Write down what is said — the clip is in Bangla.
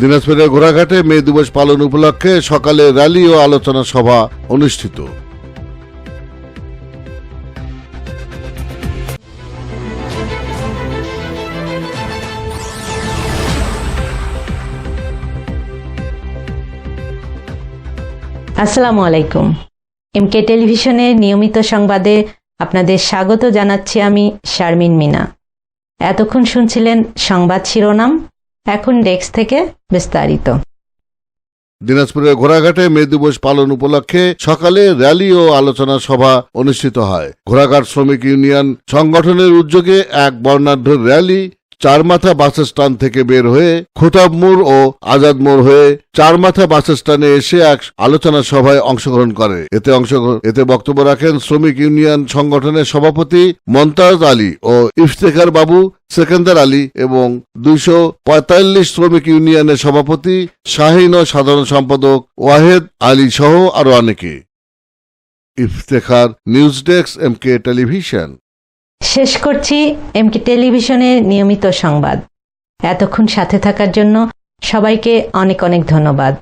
দিনাজপুরের ঘোড়াঘাটে মে দিবস পালন উপলক্ষে সকালে র্যালি ও আলোচনা সভা অনুষ্ঠিত। আসসালামু আলাইকুম। এমকে টেলিভিশনের নিয়মিত সংবাদে আপনাদের স্বাগত জানাচ্ছি আমি শারমিন মিনা। এতক্ষণ শুনছিলেন সংবাদ শিরোনাম। এখন ডেস্ক থেকে বিস্তারিত। দিনাজপুরের ঘোড়াঘাটে মে দিবস পালন উপলক্ষে সকালে র্যালি ও আলোচনা সভা অনুষ্ঠিত হয়। ঘোড়াঘাট শ্রমিক ইউনিয়ন সংগঠনের উদ্যোগে এক বর্ণাঢ্য র্যালি চারমাথা বাস স্ট্যান্ড থেকে বের হয়ে খোতাব মোড় ও আজাদ মোড় হয়ে চারমাথা বাস স্ট্যান্ডে এসে এক আলোচনা সভায় অংশগ্রহণ করে। এতে অংশগ্রহণ এতে বক্তব্য রাখেন শ্রমিক ইউনিয়ন সংগঠনের সভাপতি মমতাজ আলী ও ইফতেখার বাবু সেকেন্দার আলী এবং দুইশো পঁয়তাল্লিশ শ্রমিক ইউনিয়নের সভাপতি শাহিন ও সাধারণ সম্পাদক ওয়াহেদ আলী সহ আরও অনেকে। Iftekhar news desk M K television. শেষ করছি এমকি টেলিভিশনে নিয়মিত সংবাদ। এতক্ষণ সাথে থাকার জন্য সবাইকে অনেক অনেক ধন্যবাদ।